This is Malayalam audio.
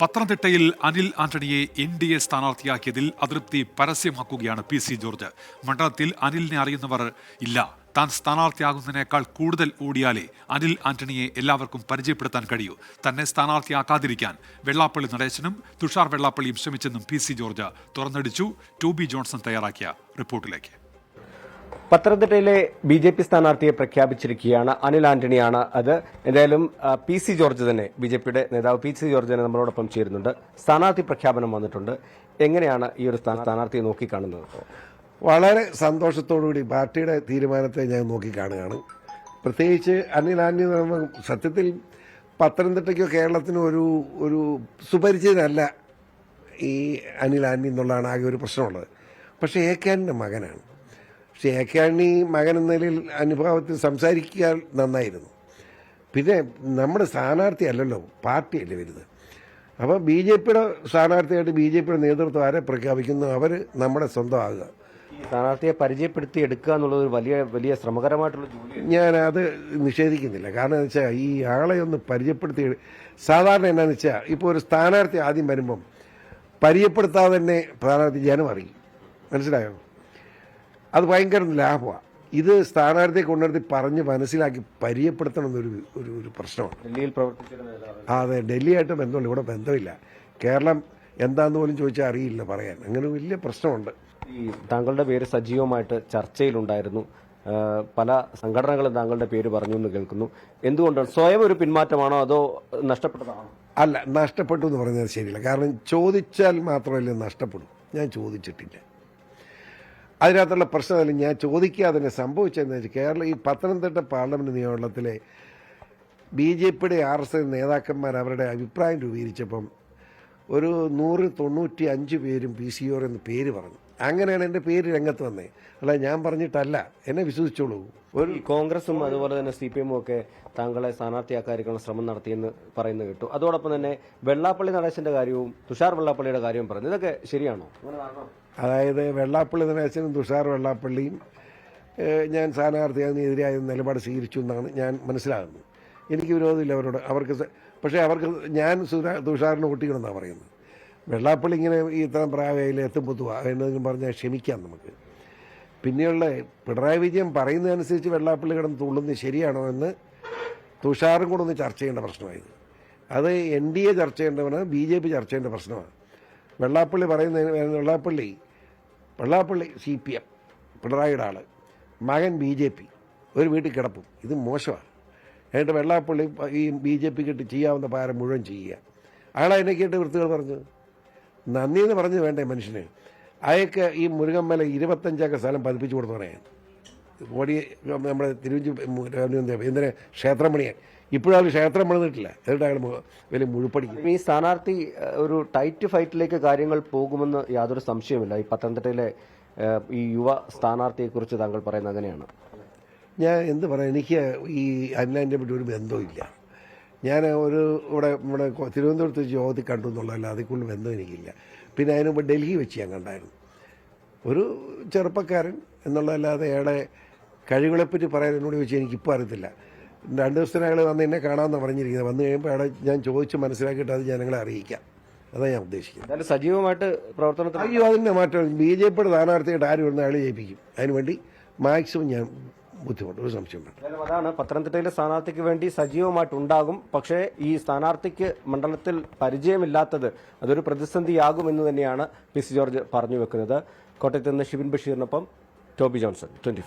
പത്തനംതിട്ടയിൽ അനിൽ ആന്റണിയെ എൻ ഡി എ സ്ഥാനാർത്ഥിയാക്കിയതിൽ അതൃപ്തി പരസ്യമാക്കുകയാണ് പി സി ജോർജ്. മണ്ഡലത്തിൽ അനിലിനെ അറിയുന്നവർ ഇല്ല. താൻ സ്ഥാനാർത്ഥിയാകുന്നതിനേക്കാൾ കൂടുതൽ ഓടിയാലേ അനിൽ ആന്റണിയെ എല്ലാവർക്കും പരിചയപ്പെടുത്താൻ കഴിയൂ. തന്നെ സ്ഥാനാർത്ഥിയാക്കാതിരിക്കാൻ വെള്ളാപ്പള്ളി നടേശനും തുഷാർ വെള്ളാപ്പള്ളിയും ശ്രമിച്ചെന്നും പി സി ജോർജ് തുറന്നടിച്ചു. ടോബി ജോൺസൺ തയ്യാറാക്കിയ റിപ്പോർട്ടിലേക്ക്. പത്തനംതിട്ടയിലെ ബി ജെ പി സ്ഥാനാർത്ഥിയെ പ്രഖ്യാപിച്ചിരിക്കുകയാണ് അനിൽ ആന്റണിയാണ് അത്. എന്തായാലും പി സി ജോർജ് തന്നെ ബി ജെ പിയുടെ നേതാവ് പി സി ജോർജ് തന്നെ നമ്മളോടൊപ്പം ചേരുന്നുണ്ട്. സ്ഥാനാർത്ഥി പ്രഖ്യാപനം വന്നിട്ടുണ്ട്. എങ്ങനെയാണ് ഈ ഒരു സ്ഥാന- സ്ഥാനാർത്ഥിയെ നോക്കിക്കാണുന്നത്? വളരെ സന്തോഷത്തോടുകൂടി പാർട്ടിയുടെ തീരുമാനത്തെ ഞാൻ നോക്കിക്കാണുകയാണ്. പ്രത്യേകിച്ച് അനിൽ ആന്റണി സത്യത്തിൽ പത്തനംതിട്ടയ്ക്കോ കേരളത്തിനോ ഒരു ഒരു സുപരിചിതനല്ല ഈ അനിൽ ആന്റണി എന്നുള്ളതാണ് ആകെ ഒരു പ്രശ്നമുള്ളത്. പക്ഷേ എ കെ ആന്റിന്റെ മകനാണ്. പക്ഷേ എ കാനി മകൻ എന്ന നിലയിൽ അനുഭവത്തിൽ സംസാരിക്കാൻ നന്നായിരുന്നു. പിന്നെ നമ്മുടെ സ്ഥാനാർത്ഥി അല്ലല്ലോ പാർട്ടിയല്ലേ വരുന്നത് അപ്പോൾ ബി ജെ പിയുടെ സ്ഥാനാർത്ഥിയായിട്ട് ബി ജെ പിയുടെ നേതൃത്വം ആരെ പ്രഖ്യാപിക്കുന്നു? അവർ നമ്മുടെ സ്വന്തമാകുക. സ്ഥാനാർത്ഥിയെ പരിചയപ്പെടുത്തി എടുക്കുക എന്നുള്ളത് ഒരു വലിയ വലിയ ശ്രമകരമായിട്ടുള്ള ജോലിയാണ് ഞാൻ അത് നിഷേധിക്കുന്നില്ല. കാരണം എന്ന് വെച്ചാൽ ഈ ആളെ ഒന്ന് പരിചയപ്പെടുത്തി സാധാരണ എന്നാന്ന് വെച്ചാൽ ഇപ്പോൾ ഒരു സ്ഥാനാർത്ഥി ആദ്യം വരുമ്പം പരിചയപ്പെടുത്താതെ തന്നെ സ്ഥാനാർത്ഥി ജനം അറിയും. മനസ്സിലായോ? അത് ഭയങ്കര ലാഭമാണ് ഇത് സ്ഥാനാർത്ഥിയെ കൊണ്ടുവരുത്തി പറഞ്ഞ് മനസ്സിലാക്കി പരിചയപ്പെടുത്തണം എന്നൊരു ഒരു ഒരു പ്രശ്നമാണ്. ഡൽഹിയിൽ പ്രവർത്തിച്ചിരുന്ന അതെ ഡൽഹിയായിട്ട് ബന്ധമില്ല ഇവിടെ ബന്ധമില്ല. കേരളം എന്താന്ന് പോലും ചോദിച്ചാൽ അറിയില്ല പറയാൻ. അങ്ങനെ വലിയ പ്രശ്നമുണ്ട്. ഈ താങ്കളുടെ പേര് സജീവമായിട്ട് ചർച്ചയിലുണ്ടായിരുന്നു. പല സംഘടനകളും താങ്കളുടെ പേര് പറഞ്ഞു എന്ന് കേൾക്കുന്നു. എന്തുകൊണ്ടാണ് സ്വയം ഒരു പിന്മാറ്റമാണോ അതോ നഷ്ടപ്പെട്ടതാണോ? അല്ല നഷ്ടപ്പെട്ടു എന്ന് പറഞ്ഞാൽ ശരിയല്ല. കാരണം ചോദിച്ചാൽ മാത്രമല്ലേ നഷ്ടപ്പെടും. ഞാൻ ചോദിച്ചിട്ടില്ല. അതിനകത്തുള്ള പ്രശ്നമല്ല ഞാൻ ചോദിക്കുക തന്നെ സംഭവിച്ചതെന്ന് കേരള ഈ പത്തനംതിട്ട പാർലമെന്റ് നിയമമണ്ഡലത്തിലെ ബി ജെ പിയുടെ ആർ എസ് എസ് നേതാക്കന്മാർ അവരുടെ അഭിപ്രായം രൂപീകരിച്ചപ്പം ഒരു നൂറ് തൊണ്ണൂറ്റി അഞ്ച് പേരും പി സി ഒ എന്ന് പേര് പറഞ്ഞു. അങ്ങനെയാണ് എന്റെ പേര് രംഗത്ത് വന്നേ. അല്ല ഞാൻ പറഞ്ഞിട്ടല്ല. എന്നെ വിശ്വസിച്ചോളൂ. ഒരു കോൺഗ്രസും അതുപോലെ തന്നെ സി പി എമ്മും ഒക്കെ താങ്കളെ സ്ഥാനാർത്ഥിയാക്കാതിരിക്കാനുള്ള ശ്രമം നടത്തിയെന്ന് പറയുന്നത് കേട്ടു. അതോടൊപ്പം തന്നെ വെള്ളാപ്പള്ളി നടേശന്റെ കാര്യവും തുഷാർ വെള്ളാപ്പള്ളിയുടെ കാര്യവും പറഞ്ഞു. ഇതൊക്കെ ശരിയാണോ? അതായത് വെള്ളാപ്പള്ളി നടേശനും തുഷാർ വെള്ളാപ്പള്ളിയും ഞാൻ സ്ഥാനാർത്ഥിയാകുന്നതിനെതിരായ നിലപാട് സ്വീകരിച്ചു എന്നാണ് ഞാൻ മനസ്സിലാകുന്നത്. എനിക്ക് വിരോധമില്ല അവരോട്. അവർക്ക് പക്ഷേ അവർക്ക് ഞാൻ തുഷാറിന് തുഷാറിന് ചെയ്യണമെന്നാണ് പറയുന്നത്. വെള്ളാപ്പള്ളി ഇങ്ങനെ ഈ ഇത്തരം പ്രായമായി എത്തുമ്പത്തുക എന്നതെങ്കിലും പറഞ്ഞാൽ ക്ഷമിക്കാം നമുക്ക്. പിന്നെയുള്ള പിണറായി വിജയൻ പറയുന്നതനുസരിച്ച് വെള്ളാപ്പള്ളി കിടന്ന് തുള്ളുന്നത് ശരിയാണോ എന്ന് തുഷാറും കൂടെ ഒന്ന് ചർച്ച ചെയ്യേണ്ട പ്രശ്നമായത്. അത് എൻ ഡി എ ചർച്ച ചെയ്യേണ്ടവന് ബി ജെ പി ചർച്ച ചെയ്യേണ്ട പ്രശ്നമാണ്. വെള്ളാപ്പള്ളി പറയുന്ന Vellappally Vellappally C P M പിണറായിയുടെ ആൾ മകൻ ബി ജെ പി ഒരു വീട്ടിൽ കിടപ്പും. ഇത് മോശമാണ്. എന്നിട്ട് വെള്ളാപ്പള്ളി ഈ ബി ജെ പിക്ക് ഇട്ട് ചെയ്യാവുന്ന പാരം മുഴുവൻ ചെയ്യുക. അയാളെ എന്നെ കേട്ട് വൃത്തികൾ പറഞ്ഞു. നന്ദി എന്ന് പറഞ്ഞു വേണ്ടേ മനുഷ്യന്? അയക്ക് ഈ മുരുകമ്മല ഇരുപത്തഞ്ചൊക്കെ സ്ഥലം പതിപ്പിച്ചു കൊടുത്തു പറയാൻ കോടി നമ്മുടെ തിരുവഞ്ചി ഇന്നലെ ക്ഷേത്രം പണിയാൻ ഇപ്പോഴാൾ ക്ഷേത്രം പണിതിട്ടില്ല. എന്നിട്ട് അയാൾ വലിയ മുഴുപ്പടിക്കും. ഈ സ്ഥാനാർത്ഥി ഒരു ടൈറ്റ് ഫൈറ്റിലേക്ക് കാര്യങ്ങൾ പോകുമെന്ന് യാതൊരു സംശയമില്ല ഈ പത്തനംതിട്ടയിലെ ഈ യുവ സ്ഥാനാർത്ഥിയെക്കുറിച്ച് താങ്കൾ പറയുന്നത് അങ്ങനെയാണ്. ഞാൻ എന്ത് പറയാം? എനിക്ക് ഈ അനിലാന്റെ പറ്റി ഒരു ബന്ധവുമില്ല. ഞാൻ ഒരു ഇവിടെ ഇവിടെ തിരുവനന്തപുരത്ത് ജ്യോതി കണ്ടു എന്നുള്ളതല്ല അതിൽ കൂടുതൽ ബന്ധം എനിക്കില്ല. പിന്നെ അതിന് മുമ്പ് ഡൽഹി വെച്ച് ഞാൻ കണ്ടായിരുന്നു. ഒരു ചെറുപ്പക്കാരൻ എന്നുള്ളതല്ലാതെ അയാളെ കഴിവുകളെപ്പറ്റി പറയാൻ എന്നോട് ചോദിച്ചാൽ എനിക്കിപ്പോൾ അറിയത്തില്ല. രണ്ട് ദിവസത്തിന് അയാൾ വന്ന് എന്നെ കാണാമെന്ന് പറഞ്ഞിരിക്കുന്നത്. വന്നു കഴിയുമ്പോൾ അയാളെ ഞാൻ ചോദിച്ച് മനസ്സിലാക്കിയിട്ട് അത് ജനങ്ങളെ അറിയിക്കാം. അതാണ് ഞാൻ ഉദ്ദേശിക്കുന്നത്. സജീവമായിട്ട് പ്രവർത്തനത്തിൽ അയ്യോ അതിന്റെ മാറ്റം. ബി ജെ പിയുടെ സ്ഥാനാർത്ഥിയായിട്ട് ആര് വരുന്ന അയാൾ ജയിപ്പിക്കും. അതിനുവേണ്ടി മാക്സിമം ഞാൻ ബുദ്ധിമുട്ട്. ഒരു സംശയം വേണ്ട. അതാണ്. പത്തനംതിട്ടയിലെ സ്ഥാനാർത്ഥിക്ക് വേണ്ടി സജീവമായിട്ടുണ്ടാകും. പക്ഷേ ഈ സ്ഥാനാർത്ഥിക്ക് മണ്ഡലത്തിൽ പരിചയമില്ലാത്തത് അതൊരു പ്രതിസന്ധിയാകും എന്ന് തന്നെയാണ് പി സി ജോർജ് പറഞ്ഞു വെക്കുന്നത്. കോട്ടയത്ത് നിന്ന് ഷിബിൻ ബഷീറിനൊപ്പം ടോബി ജോൺസൺ ട്വന്റി